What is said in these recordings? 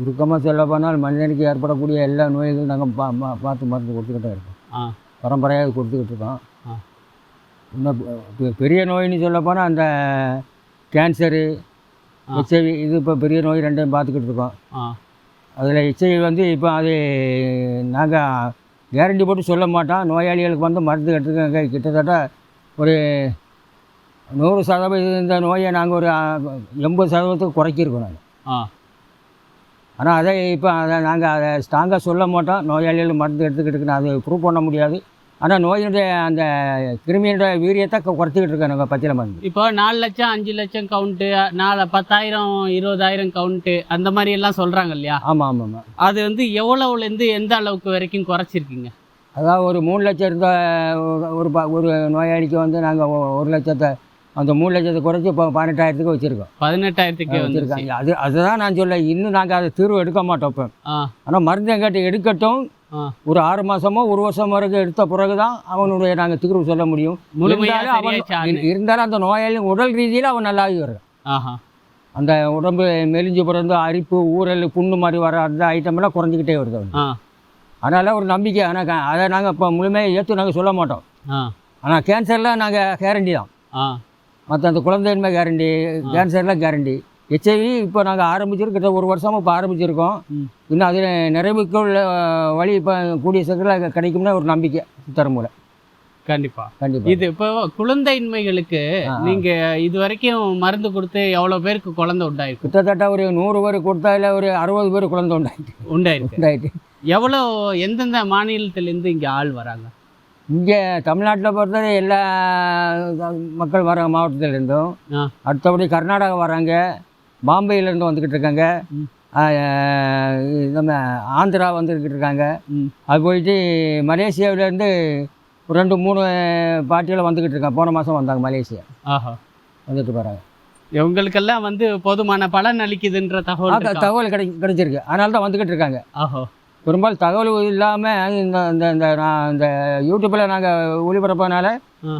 சுருக்கமாக சொல்ல போனால் மனிதனுக்கு ஏற்படக்கூடிய எல்லா நோய்களும் நாங்கள் பா பா- பார்த்து மருந்து கொடுத்துக்கிட்டே இருக்கோம். பரம்பரையாக கொடுத்துக்கிட்டு இருக்கோம். இன்னும் பெரிய நோயின்னு சொல்ல போனால் அந்த கேன்சரு. ஹெச்ஐவி இது இப்போ பெரிய நோய் ரெண்டையும் பார்த்துக்கிட்டு இருக்கோம். அதில் ஹெச்ஐவி வந்து இப்போ அது நாங்கள் கேரண்டி போட்டு சொல்ல மாட்டோம். நோயாளிகளுக்கு வந்து மருந்து எடுத்துக்க கிட்டத்தட்ட ஒரு நூறு சதவீதம் இந்த நோயை நாங்கள் ஒரு எண்பது சதவீதத்துக்கு குறைக்கிருக்கோம் நாங்கள் ஆனால் அதை இப்போ அதை நாங்கள் அதை ஸ்ட்ராங்காக சொல்ல மாட்டோம். நோயாளிகள் மருந்து எடுத்துக்கிட்டு அது ப்ரூவ் பண்ண முடியாது. ஆனால் நோயினுடைய அந்த கிருமியினுடைய வீரியத்தை குறைச்சிக்கிட்டு இருக்கோம் நாங்கள் பச்சில மருந்து. இப்போ நாலு லட்சம் அஞ்சு லட்சம் கவுண்ட்டு நாலு பத்தாயிரம் இருபதாயிரம் கவுண்ட்டு அந்த மாதிரி எல்லாம் சொல்கிறாங்க இல்லையா? ஆமாம் ஆமாம் ஆமாம் அது வந்து எவ்வளவுலேருந்து எந்த அளவுக்கு வரைக்கும் குறைச்சிருக்கீங்க? அதாவது ஒரு மூணு லட்சம் இருந்த ஒரு- ஒரு ப- ஒரு நோயாளிக்கு வந்து நாங்கள் ஒரு லட்சத்தை அந்த மூணு லட்சத்தை குறைச்சி இப்போ பதினெட்டாயிரத்துக்கு வச்சுருக்கோம். பதினெட்டாயிரத்துக்கே வச்சுருக்காங்க. அது அதுதான் நான் சொல்ல இன்னும் நாங்கள் அதை தீர்வு எடுக்க மாட்டோம் இப்போ. ஆனால் மருந்து எங்கிட்ட எடுக்கட்டும். ஒரு ஆறு மாதமோ ஒரு வருஷம் வரைக்கும் எடுத்த பிறகு தான் அவனுடைய நாங்கள் தீர்வு சொல்ல முடியும். இருந்தாலும் அவன். இருந்தாலும் அந்த நோயாளி உடல் ரீதியில் அவன் நல்லாகி ஆஹா. அந்த உடம்பு மெலிஞ்சு பிறந்து அரிப்பு ஊறல் புண்ணு மாதிரி வர அந்த ஐட்டமெல்லாம் குறைஞ்சிக்கிட்டே வருது அவனுக்கு. ஆ. அதனால் ஒரு நம்பிக்கை ஆனால் அதை நாங்கள் இப்போ முழுமையாக ஏற்று நாங்கள் சொல்ல மாட்டோம். ஆனால் கேன்சரில் நாங்கள் கேரண்டி தான். மற்ற அந்த குழந்தையின்மை கேரண்டி கேன்சரில் கேரண்டி ஹெச்ஐவி இப்போ நாங்கள் ஆரம்பிச்சிருக்கோம். கிட்ட ஒரு வருஷமாக இப்போ ஆரம்பிச்சிருக்கோம். இன்னும் அதில் நிறைவுக்குள்ள வழி இப்போ கூடிய சீக்கிரம் கிடைக்கும்னா ஒரு நம்பிக்கை தரமுறை கண்டிப்பா. கண்டிப்பாக இது இப்போ குழந்தையின்மைகளுக்கு ஆ, ஆ. நீங்க இது வரைக்கும் மருந்து கொடுத்து எவ்வளவு பேருக்கு குழந்தை உண்டாயிருக்கு? கிட்டத்தட்ட ஒரு நூறு பேர் கொடுத்தால ஒரு அறுபது பேர் குழந்தை உண்டாயிட்டு உண்டாயிருக்கு. உண்டாயிட்டு எவ்வளோ எந்தெந்த மாநிலத்திலேருந்து இங்க ஆள் வராங்க? இங்கே தமிழ்நாட்டில் பொறுத்தவரை எல்லா மக்கள் வராங்க மாவட்டத்திலேருந்தும். அடுத்தபடி கர்நாடகா வராங்க பாம்பேயிலேருந்து வந்துக்கிட்டு இருக்காங்க நம்ம ஆந்திரா வந்துக்கிட்டு இருக்காங்க. அது போயிட்டு மலேசியாவிலேருந்து ரெண்டு மூணு பார்ட்டியில் வந்துக்கிட்டு இருக்காங்க. போன மாதம் வந்தாங்க மலேசியா. ஆஹா. வந்துட்டு போகிறாங்க இவங்களுக்கெல்லாம் வந்து போதுமான பலன் அளிக்குதுன்ற தகவல்? தகவல் கிடை கிடைச்சிருக்கு. அதனால தான் வந்துக்கிட்டு இருக்காங்க. ஆஹோ. பெரும்பாலும் தகவல் இல்லாமல் இந்த இந்த இந்த நான் இந்த யூடியூப்பில் நாங்கள் ஒளிபரப்பனால.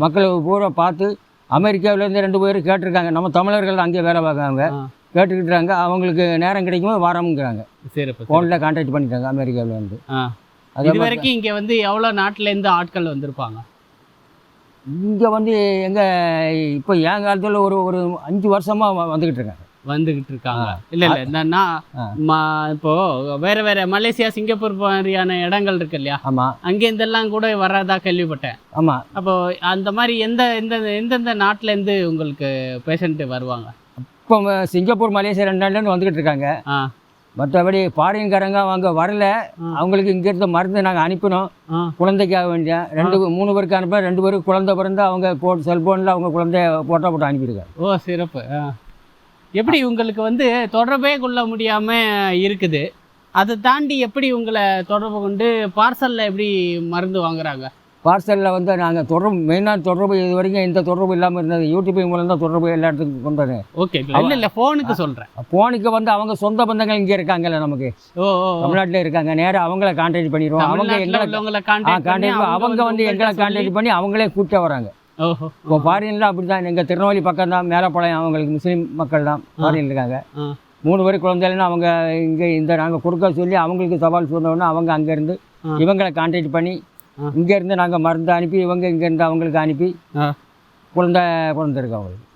மக்கள் பூரா பார்த்து அமெரிக்காவிலேருந்து ரெண்டு பேர் கேட்டிருக்காங்க நம்ம தமிழர்கள் அங்கே வேலை பார்க்காங்க ஆ. கேட்டுக்கிட்டு இருக்காங்க அவங்களுக்கு நேரம் கிடைக்கும்போது வரோம்ங்கிறாங்க சிறப்பு. ஃபோனில் கான்டாக்ட் பண்ணிட்டாங்க அமெரிக்காவில் வந்து ஆ. அதே வரைக்கும் இங்க வந்து எவ்வளவு நாட்டுல இருந்து ஆட்கள் வந்திருப்பாங்க இங்கே வந்து எங்கள் இப்போ என் காலத்தில் ஒரு ஒரு அஞ்சு வருஷமாக வந்துக்கிட்டு இருக்காங்க வந்துகிட்டு இருக்காங்க இல்ல இல்ல. ம- இப்போ வேற வேற மலேசியா சிங்கப்பூர் மாதிரியான இடங்கள் இருக்கு இல்லையா? ஆமாம் அங்க இருந்தெல்லாம் கூட வர்றதா கேள்விப்பட்டேன். ஆமாம் அப்போ அந்த மாதிரி எந்த எந்த எந்தெந்த நாட்டுல இருந்து உங்களுக்கு பேஷண்ட் வருவாங்க? இப்போ சிங்கப்பூர் மலேசியா ரெண்டு நாள்லேருந்து வந்துக்கிட்டு இருக்காங்க மற்றபடி ஃபாரின்காரங்க அவங்க வரல. அவங்களுக்கு இங்கேருந்து மருந்து நாங்கள் அனுப்பினோம். குழந்தைக்காக வேண்டிய ரெண்டு மூணு பேருக்கு அனுப்ப ரெண்டு பேருக்கு குழந்தை பிறந்து அவங்க போ செல்ஃபோனில் அவங்க குழந்தைய போட்டோ போட்டு அனுப்பியிருக்காங்க. ஓ சிறப்பு. எப்படி உங்களுக்கு வந்து தொடர்பே கொள்ள முடியாம இருக்குது? அதை தாண்டி எப்படி உங்களை தொடர்பு கொண்டு பார்சல்ல எப்படி மருந்து வாங்குறாங்க? பார்சலில் வந்து நாங்கள் தொடர்பு மெயினாக தொடர்பு இது வரைக்கும் எந்த தொடர்பு இல்லாமல் இருந்தது. யூடியூப் மூலம் தான் தொடர்பு எல்லா இடத்துக்கும் கொண்டு வரேன் ஓகே இல்ல இல்ல போனுக்கு சொல்றேன். ஃபோனுக்கு வந்து அவங்க சொந்த பந்தங்கள் இங்கே இருக்காங்கல்ல நமக்கு. ஓ. தமிழ்நாட்டில் இருக்காங்க. நேராக அவங்கள கான்டாக்ட் பண்ணிடுவோம். அவங்க எங்களை கான்டாக்ட் அவங்க வந்து எங்களை கான்டாக்ட் பண்ணி அவங்களே கூப்பிட்டு வராங்க. இப்போ ஃபாரினில் அப்படி தான் எங்கள் திருநெல்வேலி பக்கம் தான் மேலப்பாளையம் அவங்களுக்கு முஸ்லீம் மக்கள் தான் ஃபாரின் இருக்காங்க. மூணு பேர் குழந்தைகள்னு அவங்க இங்கே இந்த நாங்கள் கொடுக்க சொல்லி அவங்களுக்கு சவால் சொன்னோன்னா அவங்க அங்கேருந்து. இவங்களை கான்டாக்ட் பண்ணி. இங்கேருந்து நாங்கள் மருந்து அனுப்பி இவங்க இங்கேருந்து அவங்களுக்கு அனுப்பி ஆ. குழந்தை குழந்தைருக்கு அவங்களுக்கு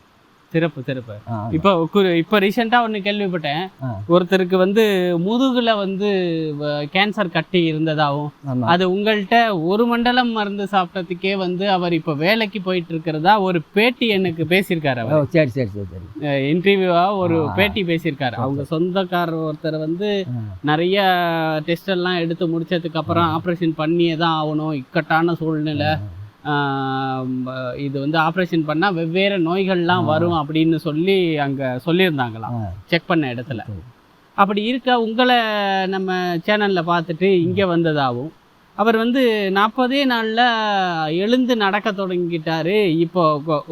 சிறப்பு சிறப்பு. ஆ. இப்போ இப்போ ரீசெண்டாக ஒன்று கேள்விப்பட்டேன். ஒருத்தருக்கு வந்து முதுகுல வந்து கேன்சர் கட்டி இருந்ததாகவும் அது உங்கள்கிட்ட ஒரு மண்டலம் மருந்து சாப்பிட்டதுக்கே வந்து அவர் இப்போ வேலைக்கு போயிட்டு இருக்கிறதா ஒரு பேட்டி எனக்கு பேசியிருக்காரு அவர். சரி சரி சரி சரி. இன்டர்வியூவா ஒரு. பேட்டி பேசியிருக்காரு. அவங்க சொந்தக்காரர் ஒருத்தர் வந்து. நிறைய டெஸ்ட் எல்லாம் எடுத்து முடிச்சதுக்கு அப்புறம் ஆப்ரேஷன் பண்ணியே தான் ஆகணும் இக்கட்டான சூழ்நிலை. இது வந்து ஆப்ரேஷன் பண்ணா வெவ்வேறு நோய்கள்லாம். வரும் அப்படின்னு சொல்லி அங்க சொல்லியிருந்தாங்களாம். செக் பண்ண இடத்துல. அப்படி இருக்க உங்களை நம்ம சேனல்ல பார்த்துட்டு இங்க வந்ததாகவும் அவர் வந்து நாற்பதே நாள்ல எழுந்து நடக்க தொடங்கிட்டாரு. இப்போ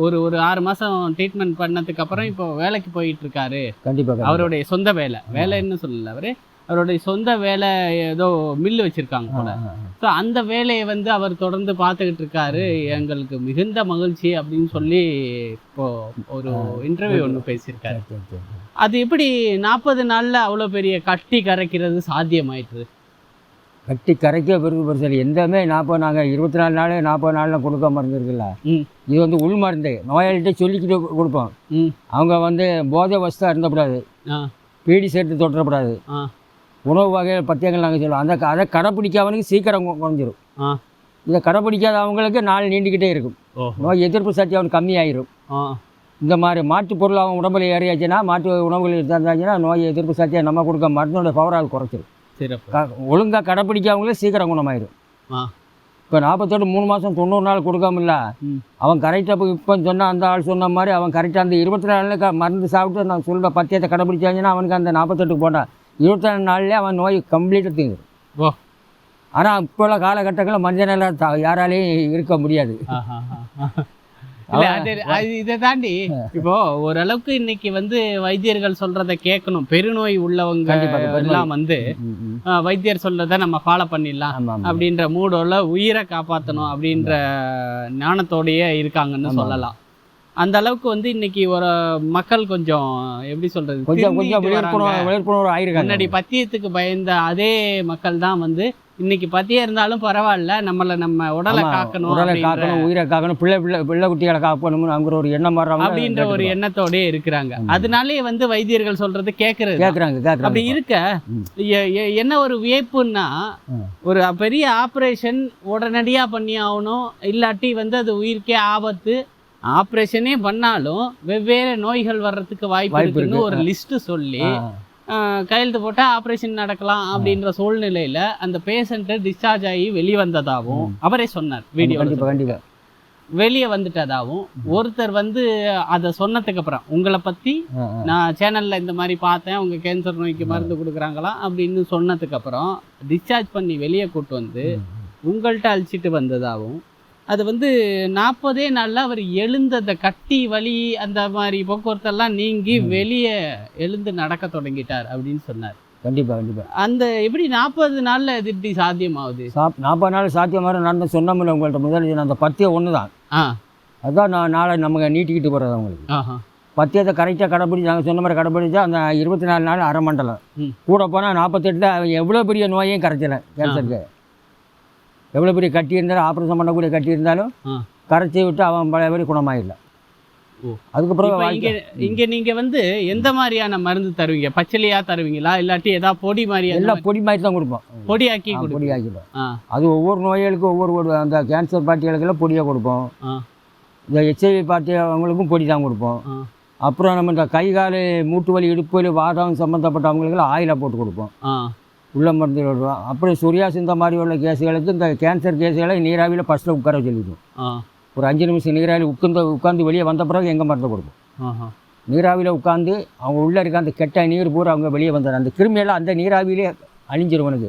ஒரு ஒரு ஆறு மாசம் ட்ரீட்மெண்ட் பண்ணதுக்கு அப்புறம் இப்போ வேலைக்கு போயிட்டு இருக்காரு. கண்டிப்பாக அவருடைய சொந்த வேலை. வேலைன்னு சொல்லல அவரு? அவருடைய சொந்த வேலை ஏதோ மில்லு வச்சிருக்காங்க போல. ஸோ அந்த வேலையை வந்து அவர் தொடர்ந்து பார்த்துக்கிட்டு இருக்காரு. எங்களுக்கு மிகுந்த மகிழ்ச்சி அப்படின்னு சொல்லி இப்போ ஒரு இன்டர்வியூ ஒன்று பேசியிருக்காரு. அது எப்படி நாற்பது நாள்ல அவ்வளோ பெரிய கட்டி கரைக்கிறது சாத்தியமாயிட்டுது கட்டி கரைக்க பெருக்கு பெருசு எந்தமே நாற்பது நாங்கள் இருபத்தி நாலு நாள் நாற்பது நாளில் கொடுக்க மருந்து இருக்குல்ல. ம். இது வந்து உள் மருந்து. நோயாளிகிட்ட சொல்லிக்கிட்டு கொடுப்போம். அவங்க வந்து போதை வசதாக இருந்தக்கூடாது. ஆ. பீடி சேர்த்து தொட்டக்கூடாது ஆ. உணவு வகைகள் பத்தியங்கள் நாங்கள் சொல்லுவோம். அந்த அதை கடைப்பிடிக்காதவனுக்கு சீக்கிரம் குறைஞ்சிரும். இதை கடைப்பிடிக்காதவங்களுக்கு நாள் நீண்டுக்கிட்டே இருக்கும். நோய் எதிர்ப்பு சக்தி அவனுக்கு கம்மியாயிரும். இந்த மாதிரி மாட்டு பொருள் அவன் உடம்புல ஏறியாச்சுன்னா மாட்டு உணவுகள் தந்தாச்சுன்னா நோய் எதிர்ப்பு சக்தியை நம்ம கொடுக்க மருந்தோட பவர் அது குறைச்சிரும். சிறப்பு. க ஒழுங்காக கடைப்பிடிக்காதவங்களே சீக்கிரம் குணமாயிரும். இப்போ நாற்பத்தெட்டு மூணு மாதம் தொண்ணூறு நாள் கொடுக்காமல அவன் கரெக்டாக இப்போ சொன்ன அந்த ஆள் சொன்ன மாதிரி அவன் கரெக்டாக அந்த இருபத்தி நாலு நாள்ல மருந்து சாப்பிட்டு நான் சொல்கிற பத்தியத்தை கடைப்பிடிச்சாங்கன்னா அவனுக்கு அந்த நாற்பத்தெட்டுக்கு போட்டான் இருபத்தி நாலு நாள்லேயே அவன் நோய் கம்ப்ளீட்டாக தீங்குது ஓ. ஆனால் இப்போ உள்ள காலகட்டங்களில் மனிதனால் த யாராலையும் இருக்க முடியாது. இதை தாண்டி இப்போ ஓரளவுக்கு இன்னைக்கு வந்து வைத்தியர்கள் சொல்றத கேட்கணும். பெருநோய் உள்ளவங்க. எல்லாம் வந்து வைத்தியர் சொல்றத நம்ம ஃபாலோ பண்ணிடலாம் அப்படின்ற மூடோல உயிரை காப்பாற்றணும் அப்படின்ற ஞானத்தோடயே இருக்காங்கன்னு. சொல்லலாம். அந்த அளவுக்கு வந்து இன்னைக்கு ஒரு மக்கள் கொஞ்சம் எப்படி சொல்றது கொஞ்சம் கொஞ்சம் விழிப்புணர்வு ஆயிருக்காங்க. முன்னாடி பத்தியத்துக்கு பயந்த அதே மக்கள் தான் வந்து இன்னைக்கு பத்தியம் இருந்தாலும் பரவாயில்ல நம்மள நம்ம உடலை காக்கணும் உடலை காக்கணும் உயிரை காக்கணும் பிள்ளை பிள்ளை பிள்ளை குட்டிகளை காக்கணும்னு அங்கிற ஒரு எண்ணம் வர்றவங்க அப்படின்ற ஒரு எண்ணத்தோடயே இருக்கிறாங்க. அதனாலேயே வந்து வைத்தியர்கள் சொல்றது கேட்கறது. கேட்குறாங்க கேட்குறாங்க அப்படி இருக்க என்ன ஒரு வியப்புன்னா. ஒரு பெரிய ஆப்ரேஷன் உடனடியா பண்ணி ஆகணும் இல்லாட்டி வந்து அது உயிருக்கே ஆபத்து. ஆப்ரேஷனே பண்ணாலும் வெவ்வேறு நோய்கள் வர்றதுக்கு வாய்ப்பு இருக்குன்னு இருக்கு. ஒரு லிஸ்ட் சொல்லி கையெழுத்து போட்டா ஆப்ரேஷன் நடக்கலாம் அப்படின்ற சூழ்நிலையில அந்த பேஷண்ட் டிஸ்சார்ஜ் ஆகி வெளியே வந்ததாகவும் அவரே சொன்னார் வீடியோ கண்டிப்பாக கண்டிப்பாக வெளியே வந்துட்டதாகவும் ஒருத்தர் வந்து அதை சொன்னதுக்கு அப்புறம் உங்களை ஆ. நான் சேனல்ல இந்த மாதிரி பார்த்தேன் உங்க கேன்சர் நோய்க்கு மருந்து கொடுக்குறாங்களா? அப்படின்னு சொன்னதுக்கு அப்புறம் டிஸ்சார்ஜ் பண்ணி வெளியே கூட்டு வந்து உங்கள்கிட்ட அழிச்சிட்டு வந்ததாகவும் அது வந்து நாற்பதே நாள்ல அவர் எழுந்தத கட்டி வலி அந்த மாதிரி போக்குவரத்தெல்லாம் நீங்கி வெளியே எழுந்து நடக்க தொடங்கிட்டார் அப்படின்னு சொன்னார். கண்டிப்பாக கண்டிப்பாக அந்த எப்படி நாற்பது நாள்ல இது இப்படி சாத்தியமாகுது? சாப் நாற்பது நாள் சாத்தியமாக நடந்து சொன்னோம்ல உங்கள்கிட்ட முதல் இது அந்த பத்தியம் ஒன்று தான் ஆ. அதுதான் நான் நாளை நமக்கு நீட்டிக்கிட்டு போகிறது அவங்களுக்கு. ஆஹா. பத்தியத்தை கரெக்டாக கடைப்பிடிச்சு நாங்கள் சொன்ன மாதிரி கடைப்பிடிச்சா அந்த இருபத்தி நாலு நாள் அரை மண்டலம். கூட போனால் நாற்பத்தெட்டில் எவ்வளோ பெரிய நோயையும் கரைச்சலை கேன்சருக்கு. எவ்வளோ பெரிய கட்டி இருந்தாலும் ஆப்ரேஷன் பண்ணக்கூடிய கட்டி இருந்தாலும். கரைச்சி விட்டு அவன் பழையபடி குணமாயிடல ஓ. அதுக்கப்புறம் இங்க இங்க நீங்க வந்து எந்த மாதிரியான மருந்து தருவீங்க? பச்சளையா தருவீங்களா? இல்லாட்டி ஏதாவது பொடி மாதிரி எல்லாம் பொடி மாதிரி தான் கொடுப்போம். மாதிரி பொடியாக்கி ஆ, கொடுப்பீங்க. பொடி ஆக்கிடுவோம் ஆ. அது ஒவ்வொரு நோய்களுக்கும் ஒவ்வொரு அந்த கேன்சர் பார்ட்டிகளுக்கெல்லாம் பொடியாக கொடுப்போம். இந்த ஹெச்ஐவி பார்ட்டி அவங்களுக்கும் பொடி தான் கொடுப்போம். அப்புறம் நம்ம இந்த கை கால் மூட்டு வலி இடுப்பு வலி வாதம் சம்மந்தப்பட்டவங்களுக்கெல்லாம் ஆயிலை போட்டு கொடுப்போம். உள்ள மருந்து விடுவோம் அப்புறம் சொரியாஸ் இந்த மாதிரி உள்ள கேஸுகளுக்கு இந்த கேன்சர் கேஸுகளை நீராவியில் ஃபஸ்ட்டில் உட்கார சொல்லிடுவோம் ஒரு அஞ்சு நிமிஷம் நீராவி உட்காந்து உட்காந்து வெளியே வந்த பிறகு எங்கள் மருந்து கொடுப்போம் நீராவியில் உட்காந்து அவங்க உள்ளே இருக்க அந்த கெட்ட நீர் பூரா அவங்க வெளியே வந்துடும் அந்த கிருமியெல்லாம் அந்த நீராவியிலே அழிஞ்சிரும் உனக்கு.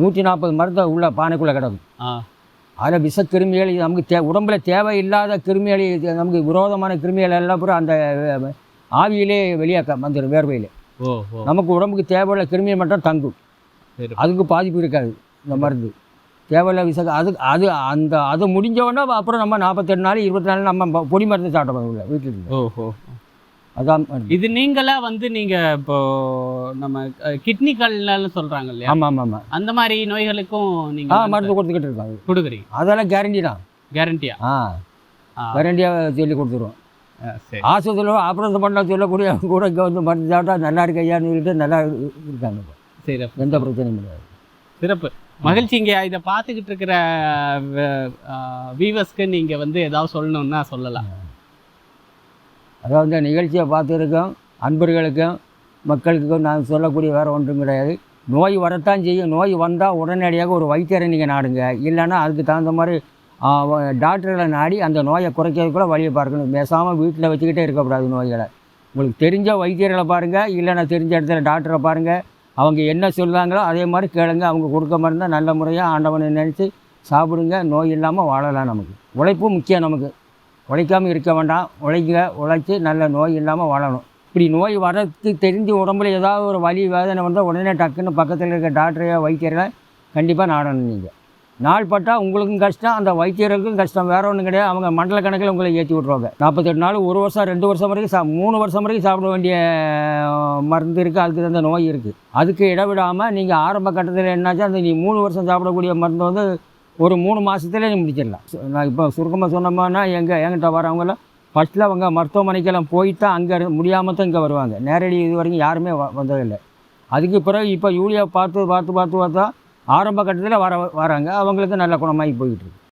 நூற்றி நாற்பது மருந்து உள்ள பானைக்குள்ளே கிடக்கும். அதில் விஷ கிருமிகள் நமக்கு தே உடம்புல தேவையில்லாத கிருமிகள் நமக்கு விரோதமான கிருமிகள் எல்லாம் பூரா அந்த ஆவியிலே வெளியே வந்துடும் வேர்வையில். நமக்கு உடம்புக்கு தேவையுள்ள கிருமியை மட்டும் தங்கும். அதுக்கு பாதிப்பு இருக்காது இந்த மருந்து. தேவையில்ல விஷ அது அது அந்த அது முடிஞ்ச உடனே அப்புறம் நம்ம நாற்பத்தெட்டு நாள் இருபத்தி நாலு நம்ம பொடி மருந்து சாப்பிட உள்ள வீட்டில் இருந்து ஓ ஓ அதான். இது நீங்களா வந்து நீங்க இப்போ நம்ம கிட்னி கல்னு சொல்றாங்க இல்லையா? ஆமாம் ஆமாம் ஆமாம் அந்த மாதிரி நோய்களுக்கும் நீங்க ஆ வந்து மருந்து கொடுத்துக்கிட்டு இருக்காங்க கொடுக்குறீங்க. அதெல்லாம் கேரண்டி தான். கேரண்டியா ஆ. கேரண்டியாக சொல்லி கொடுத்துருவோம். ஆஸ்பத்திரியில் ஆப்ரேஷன் பண்ண சொல்லக்கூடிய கூட இங்கே வந்து மருந்து சாப்பிட்டா நல்லா இருக்கு ஐயான்னு சொல்லிட்டு நல்லா இரு- இருக்காங்க. சரி எந்த பிரச்சனையும் கிடையாது சிறப்பு. மகிழ்ச்சிங்க இதை பார்த்துக்கிட்டு இருக்கிற வீவர்ஸ்க்கு நீங்க வந்து ஏதாவது சொல்லணும்னா சொல்லலாம். அதாவது இந்த நிகழ்ச்சியை பார்த்துருக்கோம் அன்பர்களுக்கும் மக்களுக்கும் நான் சொல்லக்கூடிய வேறு ஒன்றும் கிடையாது. நோய் வரத்தான் செய்யும். நோய் வந்தால் உடனடியாக ஒரு வைத்தியரை நீங்கள் நாடுங்க. இல்லைன்னா அதுக்கு தகுந்த மாதிரி டாக்டர்களை நாடி அந்த நோயை குறைக்கிறதுக்குள்ள வழியை பார்க்கணும். பேசாமல் வீட்டில் வச்சுக்கிட்டே இருக்கக்கூடாது நோய்களை. உங்களுக்கு தெரிஞ்ச வைத்தியர்களை பாருங்கள் இல்லைன்னா தெரிஞ்ச இடத்துல டாக்டரை பாருங்கள் அவங்க என்ன சொல்கிறாங்களோ அதே மாதிரி கேளுங்க. அவங்க கொடுக்க மருந்தை நல்ல முறையாக ஆண்டவனை நினச்சி சாப்பிடுங்க. நோய் இல்லாமல் வாழலாம் நமக்கு. உழைப்பும் முக்கியம் நமக்கு. உழைக்காமல் இருக்க வேண்டாம். உழைக்க உழைச்சி நல்ல நோய் இல்லாமல் வாழணும். இப்படி நோய் வரத்துக்கு தெரிஞ்சு உடம்புல ஏதாவது ஒரு வலி வேதனை வந்தால் உடனே டக்குன்னு பக்கத்தில் இருக்க டாக்டரையோ வைத்தியரை கண்டிப்பாக நாடணும் நீங்கள் நாள் பட்டால் உங்களுக்கும் கஷ்டம் அந்த வைத்தியர்களுக்கும் கஷ்டம். வேற ஒன்றும் கிடையாது. அவங்க மண்டல கணக்கில் உங்களை ஏற்றி விட்ருவாங்க நாற்பத்தெட்டு நாள் ஒரு வருஷம் ரெண்டு வருஷம் வரைக்கும் சா மூணு வருஷம் வரைக்கும் சாப்பிட வேண்டிய மருந்து இருக்குது அதுக்கு தகுந்த நோய் இருக்குது அதுக்கு இடவிடாமல் நீங்கள் ஆரம்ப கட்டத்தில் என்னாச்சும் அந்த நீ மூணு வருஷம் சாப்பிடக்கூடிய மருந்து வந்து ஒரு மூணு மாதத்துலேயே நீ முடிச்சிடலாம். நான் இப்போ சுருக்கமாக சொன்னோம்னா எங்கள் என்கிட்ட வரவங்களாம் ஃபஸ்ட்டில் அவங்க மருத்துவமனைக்கெல்லாம் போயிட்டு அங்கே முடியாமல் தான் இங்கே வருவாங்க. நேரடி இது வரைக்கும் யாருமே வ- வந்ததில்லை. அதுக்கு பிறகு இப்போ யூரியா பார்த்து பார்த்து பார்த்து பார்த்தா ஆரம்ப கட்டத்தில் வர வராங்க. அவங்களுக்கு நல்ல குணமாகி போயிட்டு இருக்கு.